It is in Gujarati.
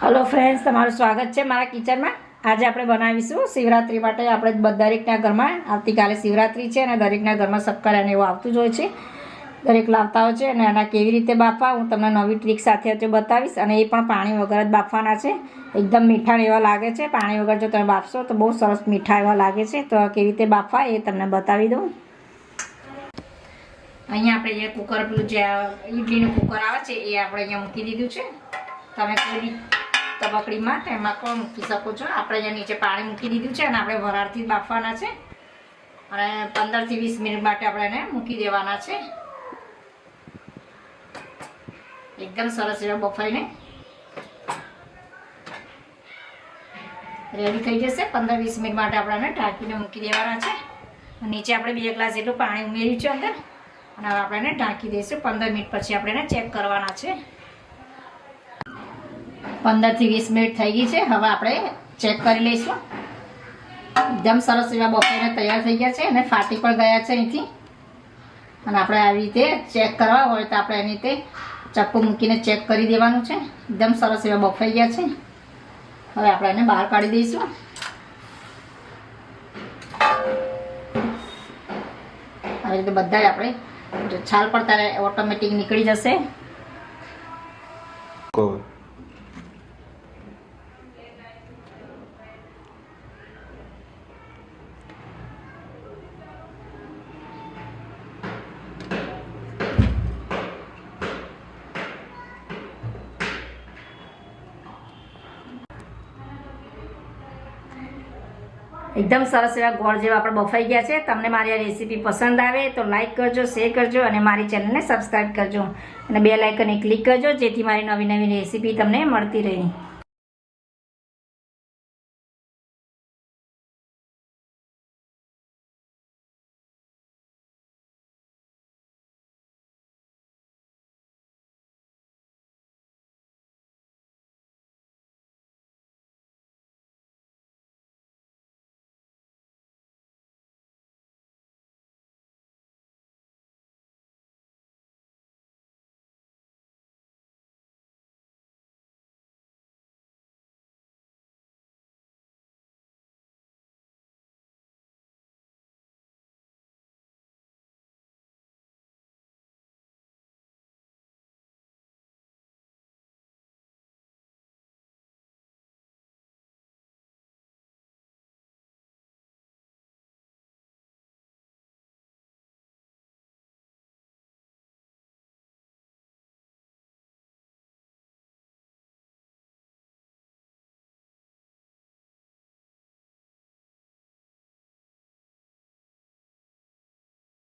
હલો ફ્રેન્ડ્સ તમારું સ્વાગત છે મારા કિચનમાં. આજે આપણે બનાવીશું શિવરાત્રી માટે આપણે દરેકના ઘરમાં, આવતીકાલે શિવરાત્રી છે અને દરેકના ઘરમાં શક્કર અને એવું આવતું જ હોય છે. દરેક લાવતા હોય છે અને આના કેવી રીતે બાફવા, હું તમને નવી ટ્રીક સાથે આજે બતાવીશ અને એ પણ પાણી વગર જ બાફવાના છે. એકદમ મીઠા એવા લાગે છે. પાણી વગર જો તમે બાફશો તો બહુ સરસ મીઠા એવા લાગે છે. તો કેવી રીતે બાફવા એ તમને બતાવી દઉં. અહીંયા આપણે જે કુકર પેલું જે ઇડલીનું કુકર આવે છે એ આપણે અહીંયા મૂકી દીધું છે. તમે કોઈ તબકડીમાં તેમાં પણ મૂકી શકો છો. આપણે જે નીચે પાણી મૂકી દીધું છે અને આપણે વરાળથી બાફવાના છે. અને પંદરથી વીસ મિનિટ માટે આપણે એને મૂકી દેવાના છે. એકદમ સરસ એવા બફાઈને. રેડી થઈ જશે? પંદર વીસ મિનિટ માટે આપણે એને ઢાંકીને મૂકી દેવાના છે. નીચે આપણે બે ગ્લાસ જેટલું પાણી ઉમેર્યું છે અંદર. અને હવે આપણે એને ઢાંકી દઈશું. પંદર મિનિટ પછી આપણે એને ચેક કરવાના છે. પંદરથી વીસ મિનિટ થઈ ગઈ છે. હવે આપણે ચેક કરી લઈશું. એકદમ સરસ એવા બફેને તૈયાર થઈ ગયા છે અને ફાટી પણ ગયા છે અહીંથી. અને આપણે આવી રીતે ચેક કરવા હોય તો આપણે એની રીતે ચપ્પુ મૂકીને ચેક કરી દેવાનું છે. એકદમ સરસ એવા બફાઈ ગયા છે. હવે આપણે એને બહાર કાઢી દઈશું. આવી રીતે બધા આપણે છાલ પડતા ઓટોમેટિક નીકળી જશે. એકદમ સરસ એવા ગોળ જેવા આપણે બફાઈ ગયા છે. તમને મારી આ રેસીપી પસંદ આવે તો લાઇક કરજો શેર કરજો અને મારી ચેનલને સબસ્ક્રાઈબ કરજો. અને બે લાઇકને ક્લિક કરજો જેથી મારી નવી નવી રેસીપી તમને મળતી રહે.